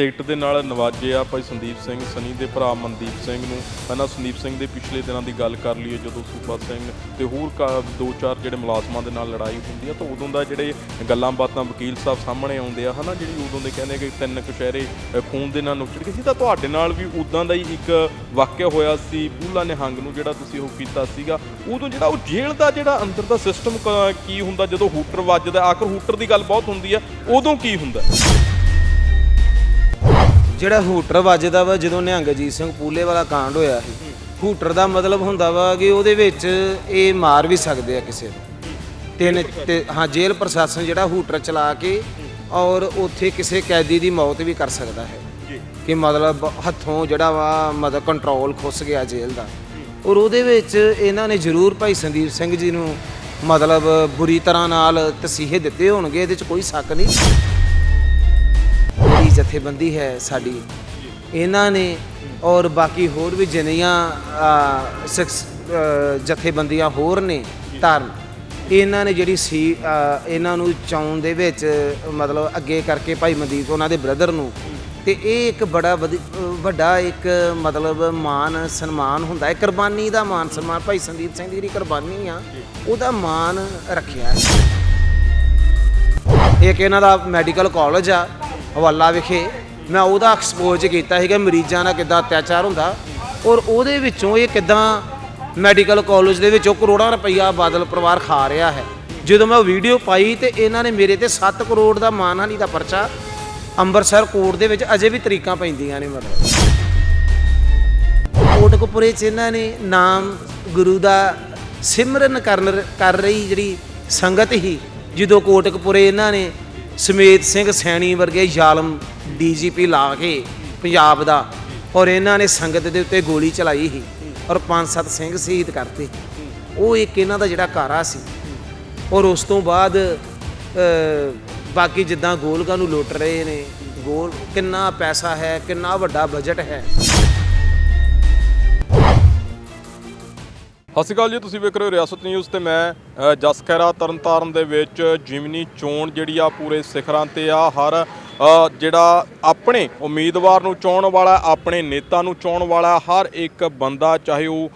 Ticket ਦੇ ਨਾਲ ਨਵਾਜੇ ਆ ਭਾਈ ਸੰਦੀਪ ਸਿੰਘ, ਸਨੀ ਦੇ ਭਰਾ ਮਨਦੀਪ ਸਿੰਘ ਨੂੰ। ਹਨਾ ਸੰਦੀਪ ਸਿੰਘ ਦੇ ਪਿਛਲੇ ਦਿਨਾਂ ਦੀ ਗੱਲ ਕਰ ਲਈਏ, ਜਦੋਂ ਸੂਬਾ ਸਿੰਘ ਤੇ ਹੋਰ ਕਾ- ਦੋ ਚਾਰ ਜਿਹੜੇ ਮੁਲਾਜ਼ਮਾਂ ਦੇ ਨਾਲ ਲੜਾਈ ਹੁੰਦੀ ਆ, ਤਾਂ ਉਦੋਂ ਦਾ ਜਿਹੜੇ ਗੱਲਾਂ ਬਾਤਾਂ ਵਕੀਲ ਸਾਹਿਬ ਸਾਹਮਣੇ ਆਉਂਦੇ ਆ, ਹਨਾ, ਜਿਹੜੀ ਉਦੋਂ ਦੇ ਕਹਿੰਦੇ ਕਿ ਤਿੰਨ ਕਸ਼ਹਿਰੇ ਖੂਨ ਦੇ ਨਾਲ ਨੁਕਚੜ ਗਏ ਸੀ, ਤਾਂ ਤੁਹਾਡੇ ਨਾਲ ਵੀ ਉਦਾਂ ਦਾ ਹੀ ਇੱਕ ਵਾਕਿਆ ਹੋਇਆ ਸੀ, ਬੂਲਾ ਨਿਹੰਗ ਨੂੰ ਜਿਹੜਾ ਤੁਸੀਂ ਉਹ ਕੀਤਾ ਸੀਗਾ। ਉਦੋਂ ਜਿਹੜਾ ਉਹ ਜੇਲ੍ਹ ਦਾ ਜਿਹੜਾ ਅੰਦਰ ਦਾ ਸਿਸਟਮ ਕੀ ਹੁੰਦਾ, ਜਦੋਂ ਹੂਟਰ ਵੱਜਦਾ, ਆਖਰ ਹੂਟਰ ਦੀ ਗੱਲ ਬਹੁਤ ਹੁੰਦੀ ਆ, ਉਦੋਂ ਕੀ ਹੁੰਦਾ? ਜਿਹੜਾ ਹੂਟਰ ਵੱਜਦਾ ਵਾ ਜਦੋਂ ਨਿਹੰਗ ਅਜੀਤ ਸਿੰਘ ਪੂਲੇ ਵਾਲਾ ਕਾਂਡ ਹੋਇਆ ਸੀ ਹੂਟਰ ਦਾ ਮਤਲਬ ਹੁੰਦਾ ਵਾ ਕਿ ਉਹਦੇ ਵਿੱਚ ਇਹ ਮਾਰ ਵੀ ਸਕਦੇ ਆ ਕਿਸੇ ਨੂੰ। ਤਿੰਨ ਤੇ ਹਾਂ ਜੇਲ੍ਹ ਪ੍ਰਸ਼ਾਸਨ ਜਿਹੜਾ ਹੂਟਰ ਚਲਾ ਕੇ ਔਰ ਉੱਥੇ ਕਿਸੇ ਕੈਦੀ ਦੀ ਮੌਤ ਵੀ ਕਰ ਸਕਦਾ ਹੈ। ਕਿ ਮਤਲਬ ਹੱਥੋਂ ਜਿਹੜਾ ਵਾ ਮਤਲਬ ਕੰਟਰੋਲ ਖੁੱਸ ਗਿਆ ਜੇਲ੍ਹ ਦਾ। ਔਰ ਉਹਦੇ ਵਿੱਚ ਇਹਨਾਂ ਨੇ ਜ਼ਰੂਰ ਭਾਈ ਸੰਦੀਪ ਸਿੰਘ ਜੀ ਨੂੰ ਮਤਲਬ ਬੁਰੀ ਤਰ੍ਹਾਂ ਨਾਲ ਤਸੀਹੇ ਦਿੱਤੇ ਹੋਣਗੇ ਇਹਦੇ 'ਚ ਕੋਈ ਸ਼ੱਕ ਨਹੀਂ। ਜਥੇਬੰਦੀ ਹੈ ਸਾਡੀ। ਇਹਨਾਂ ਨੇ ਔਰ ਬਾਕੀ ਹੋਰ ਵੀ ਜਿੰਨੀਆਂ ਅ, ਸਿਕਸ ਜਥੇਬੰਦੀਆਂ ਹੋਰ ਨੇ ਧਰਮ ਇਹਨਾਂ ਨੇ ਜਿਹੜੀ ਸੀ ਇਹਨਾਂ ਨੂੰ ਚੌਣ ਦੇ ਵਿੱਚ ਮਤਲਬ ਅੱਗੇ ਕਰਕੇ ਭਾਈ ਮਨਦੀਪ ਉਹਨਾਂ ਦੇ ਬ੍ਰਦਰ ਨੂੰ ਤੇ ਇਹ ਇੱਕ ਬੜਾ ਵਧੀ- ਵੱਡਾ ਇੱਕ ਮਤਲਬ ਮਾਨ ਸਨਮਾਨ ਹੁੰਦਾ ਹੈ। ਕੁਰਬਾਨੀ ਦਾ ਮਾਨ ਸਨਮਾਨ ਭਾਈ ਸੰਦੀਪ ਸਿੰਘ ਦੀ ਜਿਹੜੀ ਕੁਰਬਾਨੀ ਆ ਉਹਦਾ ਮਾਨ ਰੱਖਿਆ। ਇੱਕ ਇਹਨਾਂ ਦਾ ਮੈਡੀਕਲ ਕਾਲਜ ਆ ਹਵਾਲਾ ਵਿਖੇ ਮੈਂ ਉਹਦਾ ਐਕਸਪੋਜ਼ ਕੀਤਾ ਸੀਗਾ, ਮਰੀਜ਼ਾਂ ਨਾਲ ਕਿੱਦਾਂ ਅਤਿਆਚਾਰ ਹੁੰਦਾ ਔਰ ਉਹਦੇ ਵਿੱਚੋਂ ਇਹ ਕਿੱਦਾਂ ਮੈਡੀਕਲ ਕਾਲਜ ਦੇ ਵਿੱਚੋਂ ਕਰੋੜਾਂ ਰੁਪਈਆ ਬਾਦਲ ਪਰਿਵਾਰ ਖਾ ਰਿਹਾ ਹੈ। ਜਦੋਂ ਮੈਂ ਵੀਡੀਓ ਪਾਈ ਤੇ ਇਹਨਾਂ ਨੇ ਮੇਰੇ ਤੇ 7 ਕਰੋੜ ਦਾ ਮਾਨਹਾਨੀ ਦਾ ਪਰਚਾ ਅੰਮ੍ਰਿਤਸਰ ਕੋਰਟ ਦੇ ਵਿੱਚ ਅਜੇ ਵੀ ਤਰੀਕਾਂ ਪੈਂਦੀਆਂ ਨੇ ਮਤਲਬ। ਕੋਟਕਪੁਰੇ ਚ ਇਹਨਾਂ ਨੇ ਨਾਮ ਗੁਰੂ ਦਾ ਸਿਮਰਨ ਕਰਨ, ਕਰ ਰਹੀ ਜਿਹੜੀ ਸੰਗਤ ਹੀ ਜਦੋਂ ਕੋਟਕਪੁਰੇ ਇਹਨਾਂ ਨੇ ਸਮੇਤ ਸਿੰਘ ਸੈਣੀ ਵਰਗੇ ਜ਼ਾਲਮ ਡੀਜੀਪੀ ਲਾ ਕੇ ਪੰਜਾਬ ਦਾ ਔਰ ਇਹਨਾਂ ਨੇ ਸੰਗਤ ਦੇ ਉੱਤੇ ਗੋਲੀ ਚਲਾਈ ਸੀ ਔਰ ਪੰਜ ਸੱਤ ਸਿੰਘ ਸ਼ਹੀਦ ਕਰਤੇ। ਉਹ ਇੱਕ ਇਹਨਾਂ ਦਾ ਜਿਹੜਾ ਕਾਰਾ ਸੀ ਔਰ ਉਸ ਤੋਂ ਬਾਅਦ ਬਾਕੀ ਜਿੱਦਾਂ ਗੋਲਕਾਂ ਨੂੰ ਲੁੱਟ ਰਹੇ ਨੇ, ਗੋਲ ਕਿੰਨਾ ਪੈਸਾ ਹੈ, ਕਿੰਨਾ ਵੱਡਾ ਬਜਟ ਹੈ ਸਤਿ ਸ਼੍ਰੀ ਅਕਾਲ ਜੀ ਤੁਸੀਂ ਵੇਖ ਰਹੇ ਹੋ ਰਿਆਸਤ ਨਿਊਜ਼ ਤੇ ਮੈਂ ਅ, ਜਸ ਖੈਰਾ ਤਰਨਤਾਰਨ ਦੇ ਵਿੱਚ ਜਿਮਨੀ ਚੋਣ ਜਿਹੜੀ ਆ ਪੂਰੇ ਸਿਖਰਾਂ ਤੇ ਆ ਹਰ ਜਿਹੜਾ ਆਪਣੇ ਉਮੀਦਵਾਰ ਨੂੰ ਚੋਣ ਵਾਲਾ ਆਪਣੇ ਨੇਤਾ ਨੂੰ ਚੋਣ ਵਾਲਾ ਹਰ ਇੱਕ ਬੰਦਾ ਚਾਹੇ ਉਹ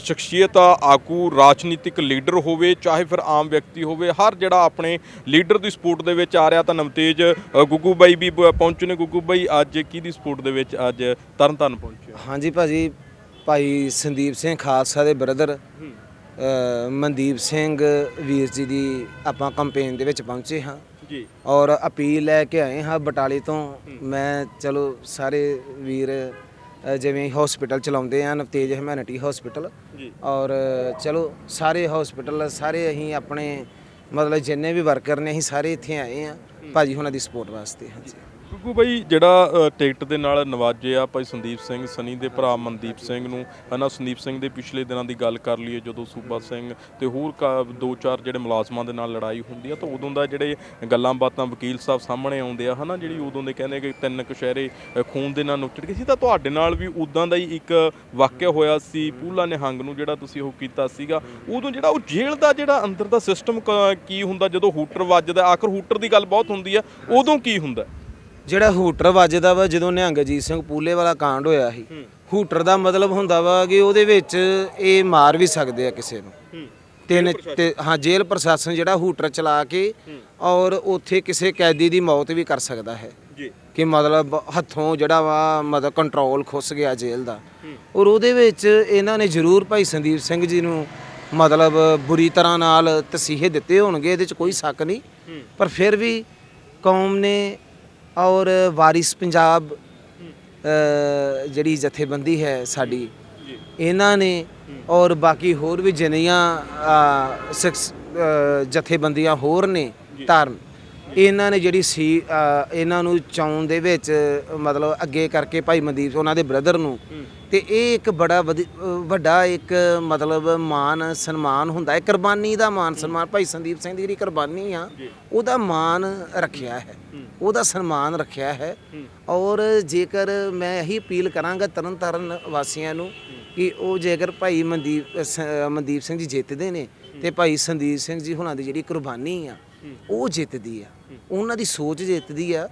ਸ਼ਖਸੀਅਤ ਆਗੂ ਰਾਜਨੀਤਿਕ ਲੀਡਰ ਹੋਵੇ ਚਾਹੇ ਫਿਰ ਆਮ ਵਿਅਕਤੀ ਹੋਵੇ ਹਰ ਜਿਹੜਾ ਆਪਣੇ ਲੀਡਰ ਦੀ ਸਪੋਰਟ ਦੇ ਵਿੱਚ ਆ ਰਿਹਾ ਤਾਂ ਨਵਤੇਜ ਅ, ਗੁੱਗੂ ਬਾਈ ਵੀ ਬ- ਪਹੁੰਚੇ ਨੇ ਗੁੱਗੂ ਬਾਈ ਅੱਜ ਕਿਹਦੀ ਸਪੋਰਟ ਦੇ ਵਿੱਚ ਅੱਜ ਤਰਨਤਾਰਨ ਪਹੁੰਚੇ ਹੋ? ਹਾਂਜੀ ਭਾਜੀ ਭਾਈ ਸੰਦੀਪ ਸਿੰਘ ਖਾਲਸਾ ਦੇ ਬ੍ਰਦਰ ਮਨਦੀਪ ਸਿੰਘ ਵੀਰ ਜੀ ਦੀ ਆਪਾਂ ਕੰਪੇਨ ਦੇ ਵਿੱਚ ਪਹੁੰਚੇ ਹਾਂ। ਜੀ। ਔਰ ਅਪੀਲ ਲੈ ਕੇ ਆਏ ਹਾਂ ਬਟਾਲੇ ਤੋਂ। ਮੈਂ ਚਲੋ ਸਾਰੇ ਵੀਰ ਜਿਵੇਂ ਹਸਪੀਟਲ ਚਲਾਉਂਦੇ ਆ ਨਵਤੇਜ ਹਿਊਮੈਨਿਟੀ ਹਸਪੀਟਲ ਜੀ। ਔਰ ਚਲੋ ਸਾਰੇ ਹਸਪੀਟਲ ਸਾਰੇ ਅਸੀਂ ਆਪਣੇ ਮਤਲਬ ਜਿੰਨੇ ਵੀ ਵਰਕਰ ਨੇ ਅਸੀਂ ਸਾਰੇ ਇੱਥੇ ਆਏ ਆ ਭਾਜੀ ਉਹਨਾਂ ਦੀ ਸਪੋਰਟ ਵਾਸਤੇ ਹਾਂਜੀ। ਗੁੱਗੂ ਬਾਈ, ਜਿਹੜਾ ਟਿਕਟ ਦੇ ਨਾਲ ਨਵਾਜੇ ਆ ਭਾਈ ਸੰਦੀਪ ਸਿੰਘ, ਸਨੀ ਦੇ ਭਰਾ ਮਨਦੀਪ ਸਿੰਘ ਨੂੰ, ਹਨਾ, ਸੰਦੀਪ ਸਿੰਘ ਦੇ ਪਿਛਲੇ ਦਿਨਾਂ ਦੀ ਗੱਲ ਕਰ ਲਈਏ, ਜਦੋਂ ਸੂਬਾ ਸਿੰਘ ਤੇ ਹੋਰ ਕਾ- ਦੋ ਚਾਰ ਜਿਹੜੇ ਮੁਲਾਜ਼ਮਾਂ ਦੇ ਨਾਲ ਲੜਾਈ ਹੁੰਦੀ ਆ, ਤਾਂ ਉਦੋਂ ਦਾ ਜਿਹੜੇ ਗੱਲਾਂ ਬਾਤਾਂ ਵਕੀਲ ਸਾਹਿਬ ਸਾਹਮਣੇ ਆਉਂਦੇ ਆ, ਹਨਾ, ਜਿਹੜੀ ਉਦੋਂ ਦੇ ਕਹਿੰਦੇ ਕਿ ਤਿੰਨ ਕਸ਼ਹਿਰੇ ਖੂਨ ਦੇ ਨਾਲ ਨੁਚੜ ਗਏ ਸੀ, ਤਾਂ ਤੁਹਾਡੇ ਨਾਲ ਵੀ ਉਦਾਂ ਦਾ ਹੀ ਇੱਕ ਵਾਕਿਆ ਹੋਇਆ ਸੀ, ਪੂਲਾ ਨਿਹੰਗ ਨੂੰ ਜਿਹੜਾ ਤੁਸੀਂ ਉਹ ਕੀਤਾ ਸੀਗਾ, ਉਦੋਂ ਜਿਹੜਾ ਉਹ ਜੇਲ੍ਹ ਦਾ ਜਿਹੜਾ ਅੰਦਰ ਦਾ ਸਿਸਟਮ ਕੀ ਹੁੰਦਾ, ਜਦੋਂ ਹੂਟਰ ਵੱਜਦਾ, ਆਖਰ ਹੂਟਰ ਦੀ ਗੱਲ ਬਹੁਤ ਹੁੰਦੀ ਆ, ਉਦੋਂ ਕੀ ਹੁੰਦਾ? ਜਿਹੜਾ ਹੂਟਰ ਵੱਜਦਾ ਵਾ ਜਦੋਂ ਨਿਹੰਗ ਅਜੀਤ ਸਿੰਘ ਪੂਲੇ ਵਾਲਾ ਕਾਂਡ ਹੋਇਆ ਸੀ ਹੂਟਰ ਦਾ ਮਤਲਬ ਹੁੰਦਾ ਵਾ ਕਿ ਉਹਦੇ ਵਿੱਚ ਇਹ ਮਾਰ ਵੀ ਸਕਦੇ ਆ ਕਿਸੇ ਨੂੰ। ਤਿੰਨ ਤੇ ਹਾਂ ਜੇਲ੍ਹ ਪ੍ਰਸ਼ਾਸਨ ਜਿਹੜਾ ਹੂਟਰ ਚਲਾ ਕੇ ਔਰ ਉੱਥੇ ਕਿਸੇ ਕੈਦੀ ਦੀ ਮੌਤ ਵੀ ਕਰ ਸਕਦਾ ਹੈ। ਜੀ। ਕਿ ਮਤਲਬ ਹੱਥੋਂ ਜਿਹੜਾ ਵਾ ਮਤਲਬ ਕੰਟਰੋਲ ਖੁੱਸ ਗਿਆ ਜੇਲ੍ਹ ਦਾ। ਔਰ ਉਹਦੇ ਵਿੱਚ ਇਹਨਾਂ ਨੇ ਜ਼ਰੂਰ ਭਾਈ ਸੰਦੀਪ ਸਿੰਘ ਜੀ ਨੂੰ ਮਤਲਬ ਬੁਰੀ ਤਰ੍ਹਾਂ ਨਾਲ ਤਸੀਹੇ ਦਿੱਤੇ ਹੋਣਗੇ ਇਹਦੇ 'ਚ ਕੋਈ ਸ਼ੱਕ ਨਹੀਂ। ਪਰ ਫਿਰ ਵੀ ਕੌਮ ਨੇ ਔਰ ਵਾਰਿਸ ਪੰਜਾਬ ਜਿਹੜੀ ਜਥੇਬੰਦੀ ਹੈ ਸਾਡੀ ਇਹਨਾਂ ਨੇ ਔਰ ਬਾਕੀ ਹੋਰ ਵੀ ਜਿੰਨੀਆਂ ਜਥੇਬੰਦੀਆਂ ਹੋਰ ਨੇ ਧਰਮ ਇਹਨਾਂ ਨੇ ਜਿਹੜੀ ਸੀ ਇਹਨਾਂ ਨੂੰ ਚੌਣ ਦੇ ਵਿੱਚ ਮਤਲਬ ਅੱਗੇ ਕਰਕੇ ਭਾਈ ਮਨਦੀਪ ਉਹਨਾਂ ਦੇ ਬ੍ਰਦਰ ਨੂੰ ਤੇ ਇਹ ਇੱਕ ਬੜਾ ਵੱਡਾ ਇੱਕ ਮਤਲਬ ਮਾਨ ਸਨਮਾਨ ਹੁੰਦਾ ਹੈ। ਕੁਰਬਾਨੀ ਦਾ ਮਾਨ ਸਨਮਾਨ ਭਾਈ ਸੰਦੀਪ ਸਿੰਘ ਦੀ ਜਿਹੜੀ ਕੁਰਬਾਨੀ ਆ ਉਹਦਾ ਮਾਨ ਰੱਖਿਆ ਹੈ। ਉਹਦਾ ਸਨਮਾਨ ਰੱਖਿਆ ਹੈ। ਔਰ ਜੇਕਰ ਮੈਂ ਇਹੀ ਅਪੀਲ ਕਰਾਂਗਾ ਤਰਨ ਤਾਰਨ ਵਾਸੀਆਂ ਨੂੰ ਕਿ ਉਹ ਜੇਕਰ ਭਾਈ ਮਨਦੀਪ ਮਨਦੀਪ ਸਿੰਘ ਜੀ ਜਿੱਤਦੇ ਨੇ ਤੇ ਭਾਈ ਸੰਦੀਪ ਸਿੰਘ ਜੀ ਹੁਣਾਂ ਦੀ ਜਿਹੜੀ ਕੁਰਬਾਨੀ ਆ ਉਹ ਜਿੱਤਦੀ ਆ। ਉਹਨਾਂ ਦੀ ਸੋਚ ਜਿੱਤਦੀ ਆ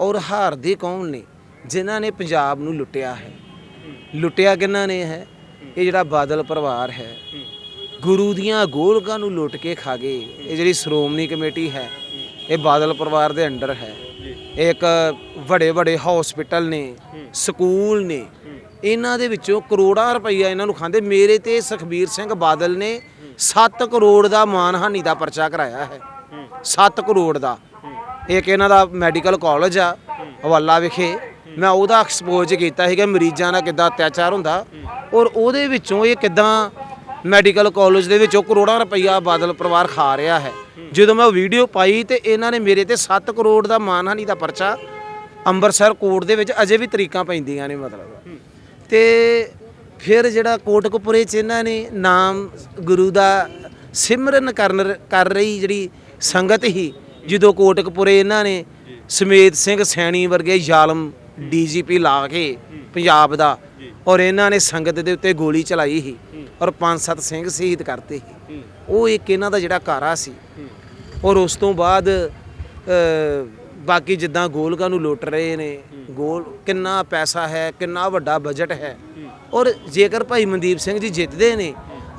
ਔਰ ਹਾਰਦੇ ਕੌਣ ਨੇ? ਜਿਨ੍ਹਾਂ ਨੇ ਪੰਜਾਬ ਨੂੰ ਲੁੱਟਿਆ ਹੈ। ਲੁੱਟਿਆ ਕਿਹਨਾਂ ਨੇ ਹੈ? ਇਹ ਜਿਹੜਾ ਬਾਦਲ ਪਰਿਵਾਰ ਹੈ। ਗੁਰੂ ਦੀਆਂ ਗੋਲਕਾਂ ਨੂੰ ਲੁੱਟ ਕੇ ਖਾ ਗਏ। ਇਹ ਜਿਹੜੀ ਸ਼੍ਰੋਮਣੀ ਕਮੇਟੀ ਹੈ ਇਹ ਬਾਦਲ ਪਰਿਵਾਰ ਦੇ ਅੰਡਰ ਹੈ। ਇੱਕ ਵੱਡੇ ਵੱਡੇ ਹਸਪੀਟਲ ਨੇ ਸਕੂਲ ਨੇ। ਇਹਨਾਂ ਦੇ ਵਿੱਚੋਂ ਕਰੋੜਾਂ ਰੁਪਈਆ ਇਹਨਾਂ ਨੂੰ ਖਾਂਦੇ। ਮੇਰੇ ਤੇ ਸੁਖਬੀਰ ਸਿੰਘ ਬਾਦਲ ਨੇ 7 ਕਰੋੜ ਦਾ ਮਾਨਹਾਨੀ ਦਾ ਪਰਚਾ ਕਰਾਇਆ ਹੈ। 7 ਕਰੋੜ ਦਾ। ਇੱਕ ਇਹਨਾਂ ਦਾ ਮੈਡੀਕਲ ਕਾਲਜ ਆ, ਹਵਾਲਾ ਵਿਖੇ। ਮੈਂ ਉਹਦਾ ਐਕਸਪੋਜ਼ ਕੀਤਾ ਸੀਗਾ, ਮਰੀਜ਼ਾਂ ਨਾਲ ਕਿੱਦਾਂ ਅਤਿਆਚਾਰ ਹੁੰਦਾ। ਔਰ ਉਹਦੇ ਵਿੱਚੋਂ ਇਹ ਕਿੱਦਾਂ ਮੈਡੀਕਲ ਕਾਲਜ ਦੇ ਵਿੱਚੋਂ ਕਰੋੜਾਂ ਰੁਪਈਆ ਬਾਦਲ ਪਰਿਵਾਰ ਖਾ ਰਿਹਾ ਹੈ। ਜਦੋਂ ਮੈਂ ਵੀਡੀਓ ਪਾਈ ਤੇ ਇਹਨਾਂ ਨੇ ਮੇਰੇ ਤੇ 7 ਕਰੋੜ ਦਾ ਮਾਨਹਾਨੀ ਦਾ ਪਰਚਾ ਅੰਮ੍ਰਿਤਸਰ ਕੋਰਟ ਦੇ ਵਿੱਚ ਅਜੇ ਵੀ ਤਰੀਕਾਂ ਪੈਂਦੀਆਂ ਨੇ ਮਤਲਬ। ਤੇ ਫਿਰ ਜਿਹੜਾ ਕੋਟਕਪੁਰੇ ਚ ਇਹਨਾਂ ਨੇ ਨਾਮ ਗੁਰੂ ਦਾ ਸਿਮਰਨ ਕਰਨ ਕਰ ਰਹੀ ਜਿਹੜੀ ਸੰਗਤ ਹੀ ਜਦੋਂ ਕੋਟਕਪੁਰੇ ਇਹਨਾਂ ਨੇ ਸਮੇਤ ਸਿੰਘ ਸੈਣੀ ਵਰਗੇ ਜ਼ਾਲਮ ਡੀਜੀਪੀ ਲਾ ਕੇ ਪੰਜਾਬ ਦਾ ਔਰ ਇਹਨਾਂ ਨੇ ਸੰਗਤ ਦੇ ਉੱਤੇ ਗੋਲੀ ਚਲਾਈ ਸੀ ਔਰ ਪੰਜ ਸੱਤ ਸਿੰਘ ਸ਼ਹੀਦ ਕਰਤੇ ਸੀ। ਉਹ ਇੱਕ ਇਹਨਾਂ ਦਾ ਜਿਹੜਾ ਕਾਰਾ ਸੀ। ਔਰ ਉਸ ਤੋਂ ਬਾਅਦ ਬਾਕੀ ਜਿੱਦਾਂ ਗੋਲਕਾਂ ਨੂੰ ਲੁੱਟ ਰਹੇ ਨੇ ਗੋਲ ਕਿੰਨਾ ਪੈਸਾ ਹੈ ਕਿੰਨਾ ਵੱਡਾ ਬਜਟ ਹੈ। ਔਰ ਜੇਕਰ ਭਾਈ ਮਨਦੀਪ ਸਿੰਘ ਜੀ ਜਿੱਤਦੇ ਨੇ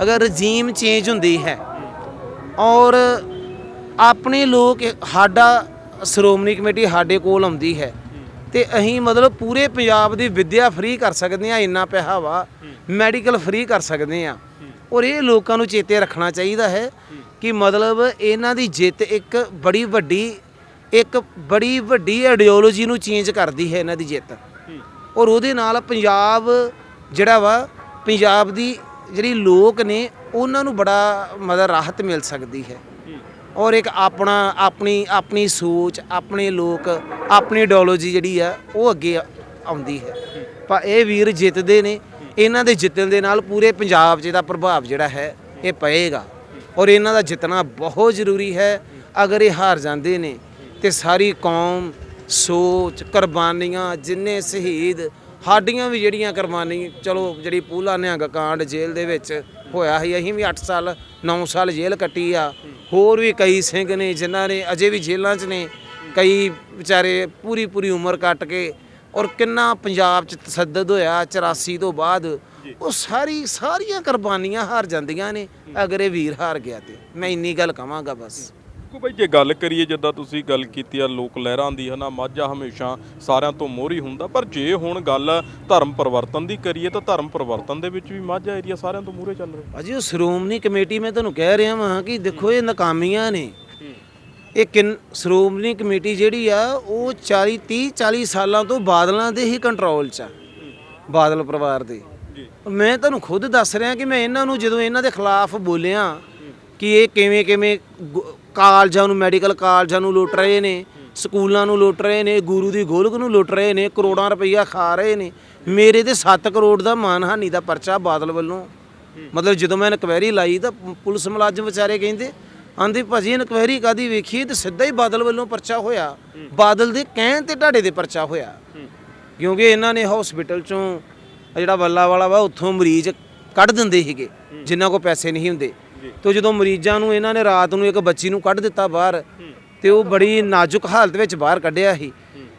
ਅਗਰ ਰਜੀਮ ਚੇਂਜ ਹੁੰਦੀ ਹੈ ਔਰ ਆਪਣੇ ਲੋਕ, ਸਾਡਾ ਸ਼੍ਰੋਮਣੀ ਕਮੇਟੀ ਸਾਡੇ ਕੋਲ ਆਉਂਦੀ ਹੈ। ਤੇ ਅਸੀਂ ਮਤਲਬ ਪੂਰੇ ਪੰਜਾਬ ਦੀ ਵਿੱਦਿਆ ਫ੍ਰੀ ਕਰ ਸਕਦੇ ਆ ਇੰਨਾ ਪੈਸਾ ਵਾ। ਮੈਡੀਕਲ ਫ੍ਰੀ ਕਰ ਸਕਦੇ ਆ ਔਰ ਇਹ ਲੋਕਾਂ ਨੂੰ ਚੇਤੇ ਰੱਖਣਾ ਚਾਹੀਦਾ ਹੈ ਕਿ ਮਤਲਬ ਇਹਨਾਂ ਦੀ ਜਿੱਤ ਇੱਕ ਬੜੀ ਵੱਡੀ, ਇੱਕ ਬੜੀ ਵੱਡੀ ਆਈਡੀਓਲੋਜੀ ਨੂੰ ਚੇਂਜ ਕਰਦੀ ਹੈ ਇਹਨਾਂ ਦੀ ਜਿੱਤ। ਔਰ ਉਹਦੇ ਨਾਲ ਪੰਜਾਬ ਜਿਹੜਾ ਵਾ, ਪੰਜਾਬ ਦੀ ਜਿਹੜੀ ਲੋਕ ਨੇ, ਉਹਨਾਂ ਨੂੰ ਬੜਾ ਮਤਲਬ ਰਾਹਤ ਮਿਲ ਸਕਦੀ ਹੈ। ਔਰ ਇੱਕ ਆਪਣਾ ਆਪਣੀ ਆਪਣੀ ਸੋਚ ਆਪਣੇ ਲੋਕ ਆਪਣੀ ਆਈਡੀਓਲੋਜੀ ਜਿਹੜੀ ਆ ਉਹ ਅੱਗੇ ਆਉਂਦੀ ਹੈ। ਪਰ ਇਹ ਵੀਰ ਜਿੱਤਦੇ ਨੇ ਇਹਨਾਂ ਦੇ ਜਿੱਤਣ ਦੇ ਨਾਲ ਪੂਰੇ ਪੰਜਾਬ 'ਚ ਇਹਦਾ ਪ੍ਰਭਾਵ ਜਿਹੜਾ ਹੈ ਇਹ ਪਏਗਾ। ਔਰ ਇਹਨਾਂ ਦਾ ਜਿੱਤਣਾ ਬਹੁਤ ਜ਼ਰੂਰੀ ਹੈ। ਅਗਰ ਇਹ ਹਾਰ ਜਾਂਦੇ ਨੇ ਤੇ ਸਾਰੀ ਕੌਮ ਸੋਚ ਕੁਰਬਾਨੀਆਂ ਜਿੰਨੇ ਸ਼ਹੀਦ ਸਾਡੀਆਂ ਵੀ ਜਿਹੜੀਆਂ ਕੁਰਬਾਨੀ ਚਲੋ ਜਿਹੜੀ ਪੂਲਾ ਨਿਹੰਗ ਕਾਂਡ ਜੇਲ੍ਹ ਦੇ ਵਿੱਚ ਹੋਇਆ ਸੀ ਅਸੀਂ ਵੀ 8 ਸਾਲ 9 ਸਾਲ ਜੇਲ੍ਹ ਕੱਟੀ ਆ। ਹੋਰ ਵੀ ਕਈ ਸਿੰਘ ਨੇ ਜਿਨ੍ਹਾਂ ਨੇ ਅਜੇ ਵੀ ਜੇਲ੍ਹਾਂ 'ਚ ਨੇ ਕਈ ਵਿਚਾਰੇ ਪੂਰੀ ਪੂਰੀ ਉਮਰ ਕੱਟ ਕੇ ਔਰ ਕਿੰਨਾ ਪੰਜਾਬ 'ਚ ਤਸੱਦਦ ਹੋਇਆ 84 ਤੋਂ ਬਾਅਦ ਉਹ ਸਾਰੀ ਸਾਰੀਆਂ ਕੁਰਬਾਨੀਆਂ ਹਾਰ ਜਾਂਦੀਆਂ ਨੇ ਅਗਰ ਇਹ ਵੀਰ ਹਾਰ ਗਿਆ ਤੇ। ਮੈਂ ਇੰਨੀ ਗੱਲ ਕਵਾਂਗਾ ਬਸ। ਕੋ ਬਈ ਜੇ ਗੱਲ ਕਰੀਏ ਜਿੱਦਾਂ ਤੁਸੀਂ ਗੱਲ ਕੀਤੀ ਆ ਲੋਕ ਲਹਿਰਾਂ ਦੀ ਹਨਾ ਮਾਝਾ ਹਮੇਸ਼ਾ ਸਾਰਿਆਂ ਤੋਂ ਮੋਹਰੀ ਹੁੰਦਾ ਪਰ ਜੇ ਹੁਣ ਗੱਲ ਧਰਮ ਪਰਿਵਰਤਨ ਦੀ ਕਰੀਏ ਤਾਂ ਧਰਮ ਪਰਿਵਰਤਨ ਦੇ ਵਿੱਚ ਵੀ ਮਾਝਾ ਏਰੀਆ ਸਾਰਿਆਂ ਤੋਂ ਮੂਹਰੇ ਚੱਲ ਰਿਹਾ। ਅਜੀ ਉਹ ਸ਼੍ਰੋਮਣੀ ਕਮੇਟੀ ਮੈਂ ਤੁਹਾਨੂੰ ਕਹਿ ਰਿਹਾ ਹਾਂ ਕਿ ਦੇਖੋ ਇਹ ਨਾਕਾਮੀਆਂ ਨੇ। ਇਹ ਕਿੰਨ ਸ਼੍ਰੋਮਣੀ ਕਮੇਟੀ ਜਿਹੜੀ ਆ ਉਹ 40 30 40 ਸਾਲਾਂ ਤੋਂ ਬਾਦਲਾਂ ਦੇ ਹੀ ਕੰਟਰੋਲ 'ਚ ਆ ਬਾਦਲ ਪਰਿਵਾਰ ਦੇ। ਮੈਂ ਤੁਹਾਨੂੰ ਖੁਦ ਦੱਸ ਰਿਹਾ ਕਿ ਮੈਂ ਇਹਨਾਂ ਨੂੰ ਜਦੋਂ ਇਹਨਾਂ ਦੇ ਖਿਲਾਫ ਬੋਲਿਆ ਕਿ ਇਹ ਕਿਵੇਂ ਕਿਵੇਂ ਕਾਲਜਾਂ ਨੂੰ, ਮੈਡੀਕਲ ਕਾਲਜਾਂ ਨੂੰ ਲੁੱਟ ਰਹੇ ਨੇ, ਸਕੂਲਾਂ ਨੂੰ ਲੁੱਟ ਰਹੇ ਨੇ, ਗੁਰੂ ਦੀ ਗੋਲਕ ਨੂੰ ਲੁੱਟ ਰਹੇ ਨੇ, ਕਰੋੜਾਂ ਰੁਪਈਆ ਖਾ ਰਹੇ ਨੇ। ਮੇਰੇ ਤੇ 7 ਕਰੋੜ ਦਾ ਮਾਨਹਾਨੀ ਦਾ ਪਰਚਾ ਬਾਦਲ ਵੱਲੋਂ। ਮਤਲਬ ਜਦੋਂ ਮੈਂ ਇਨਕੁਆਇਰੀ ਲਾਈ ਤਾਂ ਪੁਲਿਸ ਮੁਲਾਜ਼ਮ ਵਿਚਾਰੇ ਕਹਿੰਦੇ, ਆਂਦੇ ਭਾਜੀ ਇਨਕੁਆਇਰੀ ਕਾਦੀ ਵੇਖੀ? ਤੇ ਸਿੱਧਾ ਹੀ ਬਾਦਲ ਵੱਲੋਂ ਪਰਚਾ ਹੋਇਆ। ਬਾਦਲ ਦੇ ਕਹਿਣ ਤੇ ਢਾਡੇ ਦੇ ਪਰਚਾ ਹੋਇਆ। ਕਿਉਂਕਿ ਇਹਨਾਂ ਨੇ ਹਸਪੀਟਲ ਚੋਂ ਜਿਹੜਾ ਵੱਲਾ ਵਾਲਾ ਵਾ, ਉੱਥੋਂ ਮਰੀਜ਼ ਕੱਢ ਦਿੰਦੇ ਸੀਗੇ ਜਿਨ੍ਹਾਂ ਕੋ ਪੈਸੇ ਨਹੀਂ ਹੁੰਦੇ। ਤੇ ਜਦੋਂ ਮਰੀਜ਼ਾਂ ਨੂੰ, ਇਹਨਾਂ ਨੇ ਰਾਤ ਨੂੰ ਇੱਕ ਬੱਚੀ ਨੂੰ ਕੱਢ ਦਿੱਤਾ ਬਾਹਰ, ਤੇ ਉਹ ਬੜੀ ਨਾਜ਼ੁਕ ਹਾਲਤ ਵਿੱਚ ਬਾਹਰ ਕੱਢਿਆ ਸੀ।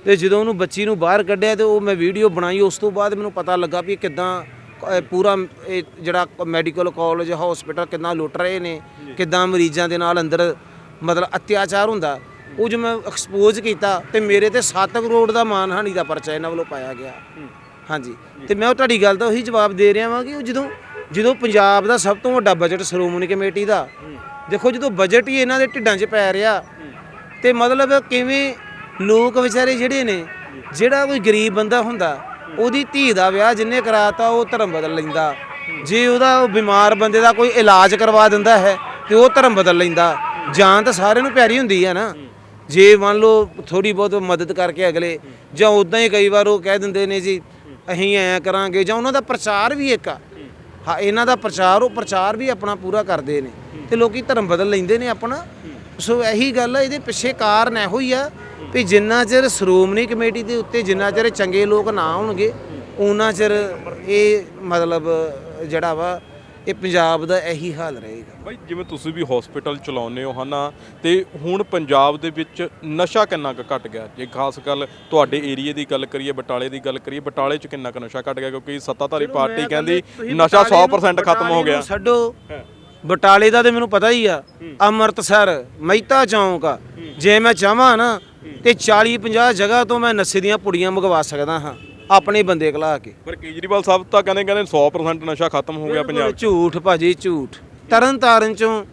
ਤੇ ਜਦੋਂ ਉਹਨੂੰ ਬੱਚੀ ਨੂੰ ਬਾਹਰ ਕੱਢਿਆ ਤੇ ਉਹ ਮੈਂ ਵੀਡੀਓ ਬਣਾਈ, ਉਸ ਤੋਂ ਬਾਅਦ ਮੈਨੂੰ ਪਤਾ ਲੱਗਾ ਵੀ ਇਹ ਕਿਦਾਂ ਪੂਰਾ ਇਹ ਜਿਹੜਾ ਮੈਡੀਕਲ ਕਾਲਜ, ਹਸਪੀਟਲ ਕਿੰਨਾ ਲੁੱਟ ਰਹੇ ਨੇ, ਕਿਦਾਂ ਮਰੀਜ਼ਾਂ ਦੇ ਨਾਲ ਅੰਦਰ ਮਤਲਬ ਅਤਿਆਚਾਰ ਹੁੰਦਾ। ਉਹ ਜੋ ਮੈਂ ਐਕਸਪੋਜ਼ ਕੀਤਾ ਤੇ ਮੇਰੇ ਤੇ 7 ਕਰੋੜ ਦਾ ਮਾਨਹਾਨੀ ਦਾ ਪਰਚਾ ਇਹਨਾਂ ਵੱਲੋਂ ਪਾਇਆ ਗਿਆ। ਹਾਂਜੀ। ਤੇ ਮੈਂ ਉਹ ਤੁਹਾਡੀ ਗੱਲ ਦਾ ਉਹੀ ਜਵਾਬ ਦੇ ਰਿਹਾ ਵਾਂ ਕਿ ਉਹ ਜਦੋਂ ਜਦੋਂ ਪੰਜਾਬ ਦਾ ਸਭ ਤੋਂ ਵੱਡਾ ਬਜਟ ਸ਼੍ਰੋਮਣੀ ਕਮੇਟੀ ਦਾ, ਦੇਖੋ ਜਦੋਂ ਬਜਟ ਹੀ ਇਹਨਾਂ ਦੇ ਢਿੱਡਾਂ 'ਚ ਪੈ ਰਿਹਾ, ਤੇ ਮਤਲਬ ਕਿਵੇਂ ਲੋਕ ਵਿਚਾਰੇ ਜਿਹੜੇ ਨੇ, ਜਿਹੜਾ ਕੋਈ ਗਰੀਬ ਬੰਦਾ ਹੁੰਦਾ, ਉਹਦੀ ਧੀ ਦਾ ਵਿਆਹ ਜਿੰਨੇ ਕਰਾਤਾ, ਉਹ ਧਰਮ ਬਦਲ ਲੈਂਦਾ। ਜੇ ਉਹਦਾ ਉਹ ਬਿਮਾਰ ਬੰਦੇ ਦਾ ਕੋਈ ਇਲਾਜ ਕਰਵਾ ਦਿੰਦਾ ਹੈ, ਤੇ ਉਹ ਧਰਮ ਬਦਲ ਲੈਂਦਾ। ਜਾਨ ਤਾਂ ਸਾਰਿਆਂ ਨੂੰ ਪਿਆਰੀ ਹੁੰਦੀ ਹੈ ਨਾ। ਜੇ ਮੰਨ ਲਓ ਥੋੜੀ ਬਹੁਤ ਮਦਦ ਕਰਕੇ ਅਗਲੇ, ਜਾਂ ਉਦਾਂ ਹੀ ਕਈ ਵਾਰ ਉਹ ਕਹਿ ਦਿੰਦੇ ਨੇ ਜੀ, ਅਸੀਂ ਐਂ ਕਰਾਂਗੇ, ਜਾਂ ਉਹਨਾਂ ਦਾ ਪ੍ਰਚਾਰ ਵੀ ਇੱਕ ਆ। ਹਾਂ, ਇਹਨਾਂ ਦਾ ਪ੍ਰਚਾਰ, ਉਹ ਪ੍ਰਚਾਰ ਵੀ ਆਪਣਾ ਪੂਰਾ ਕਰਦੇ ਨੇ ਤੇ ਲੋਕੀ ਧਰਮ ਬਦਲ ਲੈਂਦੇ ਨੇ ਆਪਣਾ। ਸੋ ਇਹੀ ਗੱਲ ਆ, ਇਹਦੇ ਪਿੱਛੇ ਕਾਰਨ ਇਹੋ ਹੀ ਆ ਵੀ ਜਿੰਨਾ ਚਿਰ ਸ਼੍ਰੋਮਣੀ ਕਮੇਟੀ ਦੇ ਉੱਤੇ ਜਿੰਨਾ ਚਿਰ ਚੰਗੇ ਲੋਕ ਨਾ ਹੋਣਗੇ ਉਹਨਾਂ ਚਿਰ ਇਹ ਮਤਲਬ ਜਿਹੜਾ ਵਾ ਇਹ ਪੰਜਾਬ ਦਾ ਇਹੀ ਹਾਲ ਰਹੇਗਾ। ਬਾਈ ਜਿਵੇਂ ਤੁਸੀਂ ਵੀ ਹਸਪੀਟਲ ਚਲਾਉਂਦੇ ਹੋ ਹਨਾ ਤੇ ਹੁਣ ਪੰਜਾਬ ਦੇ ਵਿੱਚ ਨਸ਼ਾ ਕਿੰਨਾ ਕੁ ਘਟ ਗਿਆ? ਜੇ ਖਾਸ ਗੱਲ ਤੁਹਾਡੇ ਏਰੀਏ ਦੀ ਗੱਲ ਕਰੀਏ ਬਟਾਲੇ ਦੀ ਗੱਲ ਕਰੀਏ ਬਟਾਲੇ 'ਚ ਕਿੰਨਾ ਕੁ ਨਸ਼ਾ ਘਟ ਗਿਆ? ਕਿਉਂਕਿ ਸੱਤਾਧਾਰੀ ਪਾਰਟੀ ਕਹਿੰਦੀ ਨਸ਼ਾ 100% ਖਤਮ ਹੋ ਗਿਆ। ਛੱਡੋ ਬਟਾਲੇ ਦਾ ਤੇ ਮੈਨੂੰ ਪਤਾ ਹੀ ਆ ਅੰਮ੍ਰਿਤਸਰ ਮਹਿਤਾ ਚੌਂਕ ਆ। ਜੇ ਮੈਂ ਚਾਹਾਂ ਨਾ ਤੇ 40 50 ਜਗ੍ਹਾ ਤੋਂ ਮੈਂ ਨਸ਼ੇ ਦੀਆਂ ਪੁੜੀਆਂ ਮੰਗਵਾ ਸਕਦਾ ਹਾਂ। ਆਪਣੇ ਬੰਦੇ ਘਲਾ ਕੇ। ਪਰ ਕੇਜਰੀਵਾਲ ਸਾਹਿਬ ਤਾਂ ਕਹਿੰਦੇ ਕਹਿੰਦੇ 100% ਨਸ਼ਾ ਖਤਮ ਹੋ ਗਿਆ ਪੰਜਾਬ 'ਚ। ਝੂਠ ਭਾਜੀ ਝੂਠ। ਤਰਨ ਤਾਰਨ ਚੋਂ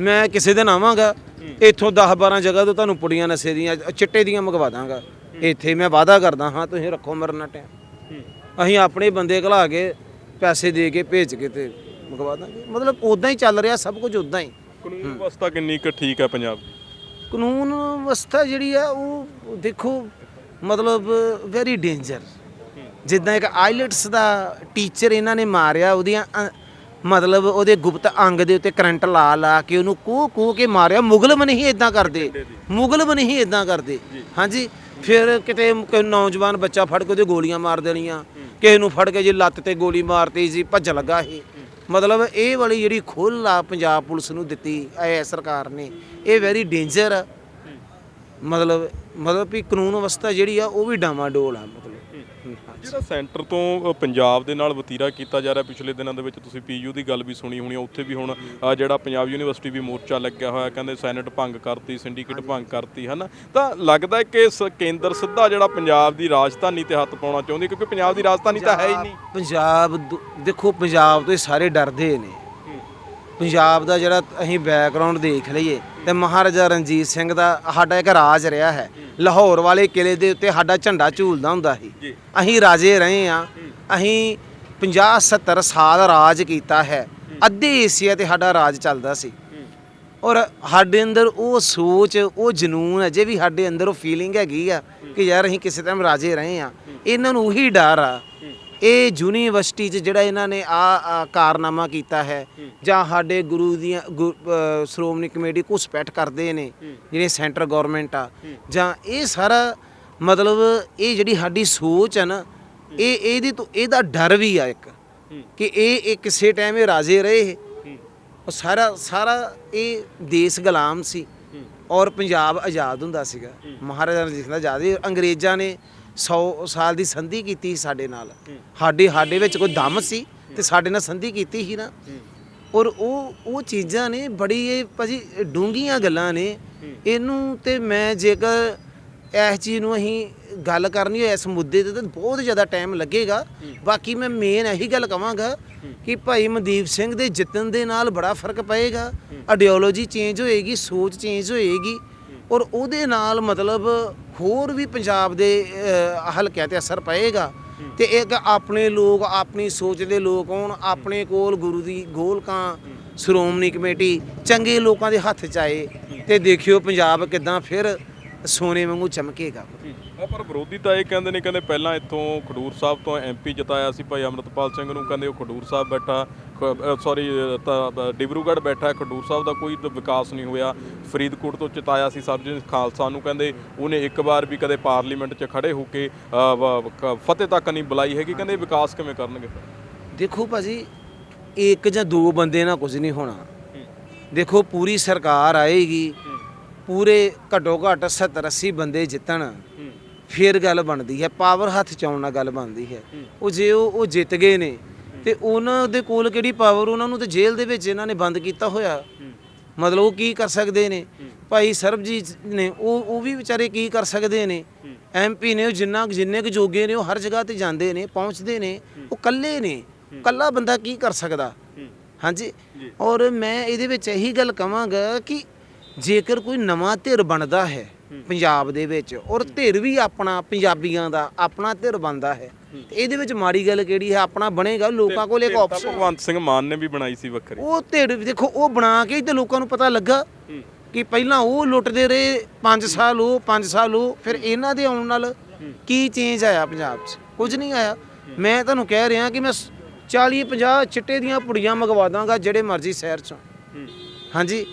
ਮੈਂ ਕਿਸੇ ਦਿਨ ਆਵਾਂਗਾ ਇੱਥੋਂ 10 12 ਜਗ੍ਹਾ ਤੋਂ ਤੁਹਾਨੂੰ ਪੁੜੀਆਂ ਨਸ਼ੇ ਦੀਆਂ ਚਿੱਟੇ ਦੀਆਂ ਮੰਗਵਾ ਦਾਂਗਾ। ਇੱਥੇ ਮੈਂ ਵਾਅਦਾ ਕਰਦਾ ਹਾਂ ਤੁਸੀਂ ਰੱਖੋ ਮਰਨਾ ਟਾਈਮ। ਅਸੀਂ ਆਪਣੇ ਬੰਦੇ ਘਲਾ ਕੇ ਪੈਸੇ ਦੇ ਕੇ ਭੇਜ ਕੇ ਤੇ ਮੰਗਵਾ ਦਾਂਗੇ। ਮਤਲਬ ਉਦਾਂ ਹੀ ਚੱਲ ਰਿਹਾ ਸਭ ਕੁਝ ਉਦਾਂ ਹੀ। ਕਾਨੂੰਨ ਵਿਵਸਥਾ ਕਿੰਨੀ ਕੁ ਠੀਕ ਹੈ ਪੰਜਾਬ ਦੀ? ਕਾਨੂੰਨ ਵਿਵਸਥਾ ਜਿਹੜੀ ਆ ਉਹ ਉਹ ਦੇਖੋ ਮਤਲਬ ਵੈਰੀ ਡੇਂਜਰ ਜਿੱਦਾਂ ਇੱਕ ਆਈਲੈਟਸ ਦਾ ਟੀਚਰ ਇਹਨਾਂ ਨੇ ਮਾਰਿਆ ਉਹਦੀਆਂ ਮਤਲਬ ਉਹਦੇ ਗੁਪਤ ਅੰਗ ਦੇ ਉੱਤੇ ਕਰੰਟ ਲਾ ਲਾ ਕੇ ਉਹਨੂੰ ਕੂਹ ਕੂਹ ਕੇ ਮਾਰਿਆ। ਮੁਗਲ ਨਹੀਂ ਇਦਾਂ ਕਰਦੇ। ਮੁਗਲ ਨਹੀਂ ਇਦਾਂ ਕਰਦੇ। ਹਾਂਜੀ? ਫਿਰ ਕਿਤੇ ਕੋਈ ਨੌਜਵਾਨ ਬੱਚਾ ਫੜ ਕੇ ਉਹਦੇ ਗੋਲੀਆਂ ਮਾਰ ਦੇਣੀਆਂ। ਕਿਸੇ ਨੂੰ ਫੜ ਕੇ ਜੀ ਲੱਤ ਤੇ ਗੋਲੀ ਮਾਰਤੀ ਜੀ ਭੱਜ ਲੱਗਾ ਇਹ। ਮਤਲਬ ਇਹ ਵਾਲੀ ਜਿਹੜੀ ਖੁੱਲ੍ਹ ਆ ਪੰਜਾਬ ਪੁਲਿਸ ਨੂੰ ਦਿੱਤੀ ਐ ਸਰਕਾਰ ਨੇ ਇਹ ਵੈਰੀ ਡੇਂਜਰ ਮਤਲਬ ਮਤਲਬ ਵੀ ਕਾਨੂੰਨ ਅਵਸਥਾ ਜਿਹੜੀ ਆ ਉਹ ਵੀ ਡਾਮਾਡੋਲ ਆ ਮਤਲਬ। ਜਿਹੜਾ ਸੈਂਟਰ ਤੋਂ ਪੰਜਾਬ ਦੇ ਨਾਲ ਵਤੀਰਾ ਕੀਤਾ ਜਾ ਰਿਹਾ ਪਿਛਲੇ ਦਿਨਾਂ ਦੇ ਵਿੱਚ ਤੁਸੀਂ ਪੀਯੂ ਦੀ ਗੱਲ ਵੀ ਸੁਣੀ ਹੋਣੀ ਆ, ਉੱਥੇ ਵੀ ਹੁਣ ਜਿਹੜਾ ਪੰਜਾਬ ਯੂਨੀਵਰਸਿਟੀ ਵੀ ਮੋਰਚਾ ਲੱਗਿਆ ਹੋਇਆ ਕਹਿੰਦੇ ਸੈਨੇਟ ਭੰਗ ਕਰਤੀ ਸਿੰਡੀਕੇਟ ਭੰਗ ਕਰਤੀ ਹਨਾ? ਤਾਂ ਲੱਗਦਾ ਹੈ ਕਿ ਕੇਂਦਰ ਸਿੱਧਾ ਜਿਹੜਾ ਪੰਜਾਬ ਦੀ ਰਾਜਧਾਨੀ ਤੇ ਹੱਥ ਪਾਉਣਾ ਚਾਹੁੰਦੀ ਕਿਉਂਕਿ ਪੰਜਾਬ ਦੀ ਰਾਜਧਾਨੀ ਤਾਂ ਹੈ ਹੀ ਨਹੀਂ। ਪੰਜਾਬ ਦੇਖੋ ਪੰਜਾਬ ਤੋਂ ਸਾਰੇ ਡਰਦੇ ਨੇ। ਪੰਜਾਬ ਦਾ ਜਿਹੜਾ ਅਸੀਂ ਬੈਕਗ੍ਰਾਉਂਡ ਦੇਖ ਲਈਏ ਤੇ ਮਹਾਰਾਜਾ ਰਣਜੀਤ ਸਿੰਘ ਦਾ ਸਾਡਾ ਇੱਕ ਰਾਜ ਰਿਹਾ ਹੈ। ਲਾਹੌਰ ਵਾਲੇ ਕਿਲੇ ਦੇ ਉੱਤੇ ਸਾਡਾ ਝੰਡਾ ਝੂਲਦਾ ਹੁੰਦਾ ਸੀ। ਅਸੀਂ ਰਾਜੇ ਰਹੇ ਆ ਅਸੀਂ 50 70 ਸਾਲ ਰਾਜ ਕੀਤਾ ਹੈ। ਅੱਧੇ ਏਸ਼ੀਆ ਤੇ ਸਾਡਾ ਰਾਜ ਚੱਲਦਾ ਸੀ। ਔਰ ਸਾਡੇ ਅੰਦਰ ਉਹ ਸੋਚ ਉਹ ਜਨੂਨ ਅਜੇ ਵੀ ਸਾਡੇ ਅੰਦਰ ਉਹ ਫੀਲਿੰਗ ਹੈਗੀ ਆ ਕਿ ਯਾਰ ਅਸੀਂ ਕਿਸੇ ਟਾਈਮ ਰਾਜੇ ਰਹੇ ਆ ਇਹਨਾਂ ਨੂੰ ਉਹੀ ਡਰ ਆ ਇਹ ਯੂਨੀਵਰਸਿਟੀ 'ਚ ਜਿਹੜਾ ਇਹਨਾਂ ਨੇ ਆ ਕਾਰਨਾਮਾ ਕੀਤਾ ਹੈ ਜਾਂ ਸਾਡੇ ਗੁਰੂ ਦੀਆਂ ਸ਼੍ਰੋਮਣੀ ਕਮੇਟੀ ਘੁਸਪੈਠ ਕਰਦੇ ਨੇ ਜਿਹੜੇ ਸੈਂਟਰ ਗਵਰਨਮੈਂਟ ਆ। ਜਾਂ ਇਹ ਸਾਰਾ ਮਤਲਬ ਇਹ ਜਿਹੜੀ ਸਾਡੀ ਸੋਚ ਹੈ ਨਾ ਇਹ ਇਹਦੀ ਤੋਂ ਇਹਦਾ ਡਰ ਵੀ ਆ ਇੱਕ ਕਿ ਇਹ ਇਹ ਕਿਸੇ ਟਾਈਮ ਇਹ ਰਾਜੇ ਰਹੇ। ਉਹ ਸਾਰਾ ਸਾਰਾ ਇਹ ਦੇਸ਼ ਗੁਲਾਮ ਸੀ। ਔਰ ਪੰਜਾਬ ਆਜ਼ਾਦ ਹੁੰਦਾ ਸੀਗਾ। ਮਹਾਰਾਜਾ ਰਣਜੀਤ ਸਿੰਘ ਦਾ ਆਜ਼ਾਦ ਸੀ ਅੰਗਰੇਜ਼ਾਂ ਨੇ 100 ਸਾਲ ਦੀ ਸੰਧੀ ਕੀਤੀ ਸੀ ਸਾਡੇ ਨਾਲ। ਸਾਡੇ ਸਾਡੇ ਵਿੱਚ ਕੋਈ ਦਮ ਸੀ ਤੇ ਸਾਡੇ ਨਾਲ ਸੰਧੀ ਕੀਤੀ ਸੀ ਨਾ। ਔਰ ਉਹ ਉਹ ਚੀਜ਼ਾਂ ਨੇ ਬੜੀ ਇਹ ਭਾਜੀ ਡੂੰਘੀਆਂ ਗੱਲਾਂ ਨੇ। ਇਹਨੂੰ ਤੇ ਮੈਂ ਜੇਕਰ ਇਸ ਚੀਜ਼ ਨੂੰ ਅਸੀਂ ਗੱਲ ਕਰਨੀ ਹੋਏ ਇਸ ਮੁੱਦੇ ਤੇ, ਤਾਂ ਬਹੁਤ ਜ਼ਿਆਦਾ ਟਾਈਮ ਲੱਗੇਗਾ। ਬਾਕੀ ਮੈਂ ਮੇਨ ਇਹੀ ਗੱਲ ਕਵਾਂਗਾ ਕਿ ਭਾਈ ਮਨਦੀਪ ਸਿੰਘ ਦੇ ਜਿੱਤਣ ਦੇ ਨਾਲ ਬੜਾ ਫ਼ਰਕ ਪਏਗਾ। ਆਈਡੀਓਲੋਜੀ ਚੇਂਜ ਹੋਏਗੀ, ਸੋਚ ਚੇਂਜ ਹੋਏਗੀ। ਔਰ ਉਹਦੇ ਨਾਲ ਮਤਲਬ ਹੋਰ ਵੀ ਪੰਜਾਬ ਦੇ ਹਲਕਿਆਂ ਤੇ ਅਸਰ ਪਏਗਾ। ਤੇ ਇੱਕ ਆਪਣੇ ਲੋਕ ਆਪਣੀ ਸੋਚ ਦੇ ਲੋਕ ਹੋਣ ਆਪਣੇ ਕੋਲ ਗੁਰੂ ਦੀ ਗੋਲਕਾਂ ਸ਼੍ਰੋਮਣੀ ਕਮੇਟੀ ਚੰਗੇ ਲੋਕਾਂ ਦੇ ਹੱਥ 'ਚ ਆਏ ਤੇ ਦੇਖਿਓ ਪੰਜਾਬ ਕਿਦਾਂ ਫਿਰ ਸੋਨੇ ਵਾਂਗੂ ਚਮਕੇਗਾ। ਆ ਪਰ ਵਿਰੋਧੀ ਤਾਂ ਇਹ ਕਹਿੰਦੇ ਨੇ ਕਹਿੰਦੇ ਪਹਿਲਾਂ ਇੱਥੋਂ ਖਡੂਰ ਸਾਹਿਬ ਤੋਂ ਐਮਪੀ ਜਿਤਾਇਆ ਸੀ ਭਾਈ ਅਮਰਤਪਾਲ ਸਿੰਘ ਨੂੰ ਕਹਿੰਦੇ ਉਹ ਖਡੂਰ ਸਾਹਿਬ ਬੈਠਾ ਸੌਰੀ ਡਿਬਰੂਗੜ੍ਹ ਬੈਠਾ ਖਡੂਰ ਸਾਹਿਬ ਦਾ ਕੋਈ ਵਿਕਾਸ ਨਹੀਂ ਹੋਇਆ। ਫਰੀਦਕੋਟ ਤੋਂ ਜਿਤਾਇਆ ਸੀ ਸਰਜੀਤ ਖਾਲਸਾ ਨੂੰ ਕਹਿੰਦੇ ਉਹਨੇ ਇੱਕ ਵਾਰ ਵੀ ਕਦੇ ਪਾਰਲੀਮੈਂਟ 'ਚ ਖੜੇ ਹੋ ਕ- ਫਤਿਹ ਤੱਕ ਨਹੀਂ ਬੁਲਾਈ ਹੈਗੀ ਕਹਿੰਦੇ ਵਿਕਾਸ ਕਿਵੇਂ ਕਰਨਗੇ? ਦੇਖੋ ਭਾਜੀ ਇੱਕ ਜਾਂ ਦੋ ਬੰਦੇ ਨਾਲ ਕੁਝ ਨਹੀਂ ਹੋਣਾ। ਦੇਖੋ ਪੂਰੀ ਸਰਕਾਰ ਆਏਗੀ ਪੂਰੇ ਘੱਟੋ ਘੱਟ 70 80 ਬੰਦੇ ਜਿੱਤਣ ਫਿਰ ਗੱਲ ਬਣਦੀ ਹੈ ਪਾਵਰ ਹੱਥ ਚ ਆਉਣ ਨਾਲ ਗੱਲ ਬਣਦੀ ਹੈ। ਉਹ ਜੇ ਉਹ ਉਹ ਜਿੱਤ ਗਏ ਨੇ ਤੇ ਉਹਨਾਂ ਦੇ ਕੋਲ ਕਿਹੜੀ ਪਾਵਰ ਉਹਨਾਂ ਨੂੰ ਤੇ ਜੇਲ੍ਹ ਦੇ ਵਿੱਚ ਇਹਨਾਂ ਨੇ ਬੰਦ ਕੀਤਾ ਹੋਇਆ। ਮਤਲਬ ਉਹ ਕੀ ਕਰ ਸਕਦੇ ਨੇ? ਭਾਈ ਸਰਬਜੀਤ ਨੇ ਉਹ ਉਹ ਵੀ ਵਿਚਾਰੇ ਕੀ ਕਰ ਸਕਦੇ ਨੇ? ਐਮਪੀ ਨੇ ਉਹ ਜਿੰਨਾ ਜਿੰਨੇ ਕੁ ਜੋਗੇ ਨੇ ਉਹ ਹਰ ਜਗ੍ਹਾ ਤੇ ਜਾਂਦੇ ਨੇ ਪਹੁੰਚਦੇ ਨੇ ਉਹ ਕੱਲੇ ਨੇ। ਕੱਲਾ ਬੰਦਾ ਕੀ ਕਰ ਸਕਦਾ? ਹਾਂਜੀ? ਔਰ ਮੈਂ ਇਹਦੇ ਵਿੱਚ ਇਹੀ ਗੱਲ ਕਵਾਂਗਾ ਕਿ ਜੇਕਰ ਕੋਈ ਨਵਾਂ ਧਿਰ ਬਣਦਾ ਹੈ ਪੰਜਾਬ ਦੇ ਵਿੱਚ ਔਰ ਧਿਰ ਵੀ ਆਪਣਾ ਪੰਜਾਬੀਆਂ ਦਾ ਆਪਣਾ ਧਿਰ ਬਣਦਾ ਹੈ ਤੇ ਇਹਦੇ ਵਿੱਚ ਮਾੜੀ ਗੱਲ ਕਿਹੜੀ ਹੈ? ਆਪਣਾ ਬਣੇਗਾ ਲੋਕਾਂ ਕੋਲ ਇੱਕ ਆਪਸ਼ਨ ਭਗਵੰਤ ਸਿੰਘ ਮਾਨ ਨੇ ਵੀ ਬਣਾਈ ਸੀ ਵੱਖਰੀ। ਉਹ ਧਿਰ ਦੇਖੋ ਉਹ ਬਣਾ ਕੇ ਹੀ ਤੇ ਲੋਕਾਂ ਨੂੰ ਪਤਾ ਲੱਗਾ ਕਿ ਪਹਿਲਾਂ ਉਹ ਲੁੱਟਦੇ ਰਹੇ 5 ਸਾਲ ਉਹ 5 ਸਾਲ ਉਹ ਫਿਰ ਇਹਨਾਂ ਦੇ ਆਉਣ ਨਾਲ ਕੀ ਚੇਂਜ ਆਇਆ ਪੰਜਾਬ 'ਚ? ਕੁਝ ਨਹੀਂ ਆਇਆ। ਮੈਂ ਤੁਹਾਨੂੰ ਕਹਿ ਰਿਹਾ ਕਿ ਮੈਂ 40 50 ਚਿੱਟੇ ਦੀਆਂ ਪੁੜੀਆਂ ਮੰਗਵਾ ਦਾਂਗਾ ਜਿਹੜੇ ਮਰਜ਼ੀ ਸ਼ਹਿਰ 'ਚੋਂ। ਹਾਂਜੀ।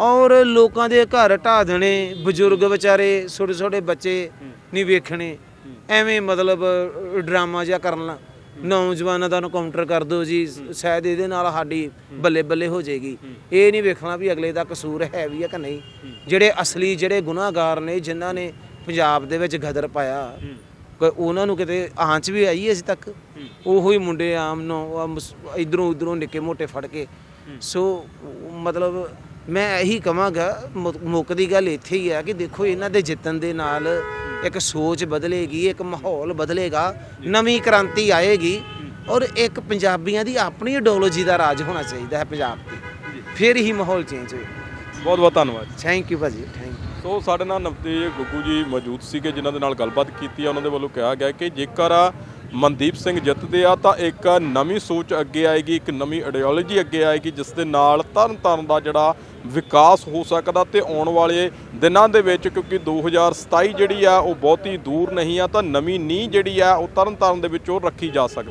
ਔਰ ਲੋਕਾਂ ਦੇ ਘਰ ਢਾ ਦੇਣੇ ਬਜ਼ੁਰਗ ਵਿਚਾਰੇ ਛੋਟੇ ਛੋਟੇ ਬੱਚੇ ਨਹੀਂ ਵੇਖਣੇ। ਐਵੇਂ ਮਤਲਬ ਡਰਾਮਾ ਜਿਹਾ ਕਰਨਾ ਨੌਜਵਾਨਾਂ ਦਾ ਕਾਊਂਟਰ ਕਰ ਦਿਓ ਜੀ। ਸ਼ਾਇਦ ਇਹਦੇ ਨਾਲ ਸਾਡੀ ਬੱਲੇ ਬੱਲੇ ਹੋ ਜਾਏਗੀ। ਇਹ ਨਹੀਂ ਵੇਖਣਾ ਵੀ ਅਗਲੇ ਦਾ ਕਸੂਰ ਹੈ ਵੀ ਆ ਕਿ ਨਹੀਂ। ਜਿਹੜੇ ਅਸਲੀ ਜਿਹੜੇ ਗੁਨਾਹਗਾਰ ਨੇ ਜਿਨ੍ਹਾਂ ਨੇ ਪੰਜਾਬ ਦੇ ਵਿੱਚ ਗਦਰ ਪਾਇਆ ਕੋਈ ਉਹਨਾਂ ਨੂੰ ਕਿਤੇ ਆਂਚ ਵੀ ਆਈ ਅਜੇ ਤੱਕ? ਉਹੋ ਹੀ ਮੁੰਡੇ ਆਮ ਨੂੰ ਇਧਰੋਂ ਉਧਰੋਂ ਨਿੱਕੇ ਮੋਟੇ ਫੜ ਕੇ। ਸੋ ਮਤਲਬ ਮੈਂ ਇਹੀ ਕਵਾਂਗਾ ਮੁ- ਮੁੱਕ ਦੀ ਗੱਲ ਇੱਥੇ ਹੀ ਹੈ ਕਿ ਦੇਖੋ ਇਹਨਾਂ ਦੇ ਜਿੱਤਣ ਦੇ ਨਾਲ ਇੱਕ ਸੋਚ ਬਦਲੇਗੀ ਇੱਕ ਮਾਹੌਲ ਬਦਲੇਗਾ ਨਵੀਂ ਕ੍ਰਾਂਤੀ ਆਏਗੀ ਔਰ ਇੱਕ ਪੰਜਾਬੀਆਂ ਦੀ ਆਪਣੀ ਆਈਡੀਓਲੋਜੀ ਦਾ ਰਾਜ ਹੋਣਾ ਚਾਹੀਦਾ ਹੈ ਪੰਜਾਬ ਤੇ। ਫਿਰ ਹੀ ਮਾਹੌਲ ਚੇਂਜ ਹੋਏਗਾ। ਬਹੁਤ ਬਹੁਤ ਧੰਨਵਾਦ ਥੈਂਕ ਯੂ ਭਾਜੀ ਥੈਂਕ ਯੂ ਸੋ ਸਾਡੇ ਨਾਲ ਨਵਤੇਜ ਗੁੱਗੂ ਜੀ ਮੌਜੂਦ ਸੀਗੇ ਜਿਨ੍ਹਾਂ ਦੇ ਨਾਲ ਗੱਲਬਾਤ ਕੀਤੀ ਆ ਉਹਨਾਂ ਦੇ ਵੱਲੋਂ ਕਿਹਾ ਗਿਆ ਕਿ ਜੇਕਰ ਮਨਦੀਪ ਸਿੰਘ ਜਿੱਤਦੇ ਆ ਤਾਂ ਇੱਕ ਨਵੀਂ ਸੋਚ ਅੱਗੇ ਆਏਗੀ ਇੱਕ ਨਵੀਂ ਆਈਡੀਓਲੋਜੀ ਅੱਗੇ ਆਏਗੀ ਜਿਸ ਦੇ ਨਾਲ ਤਰਨ ਤਾਰਨ ਦਾ ਜਿਹੜਾ ਵਿਕਾਸ ਹੋ ਸਕਦਾ ਤੇ ਆਉਣ ਵਾਲੇ ਦਿਨਾਂ ਦੇ ਵਿੱਚ, ਕਿਉਂਕਿ 2027 ਜਿਹੜੀ ਆ, ਉਹ ਬਹੁਤੀ ਦੂਰ ਨਹੀਂ ਆ, ਤਾਂ ਨਵੀਂ ਨੀਂਹ ਜਿਹੜੀ ਆ, ਉਹ ਤਰਨ ਤਾਰਨ ਦੇ ਵਿੱਚ ਉਹ ਰੱਖੀ ਜਾ ਸਕਦੀ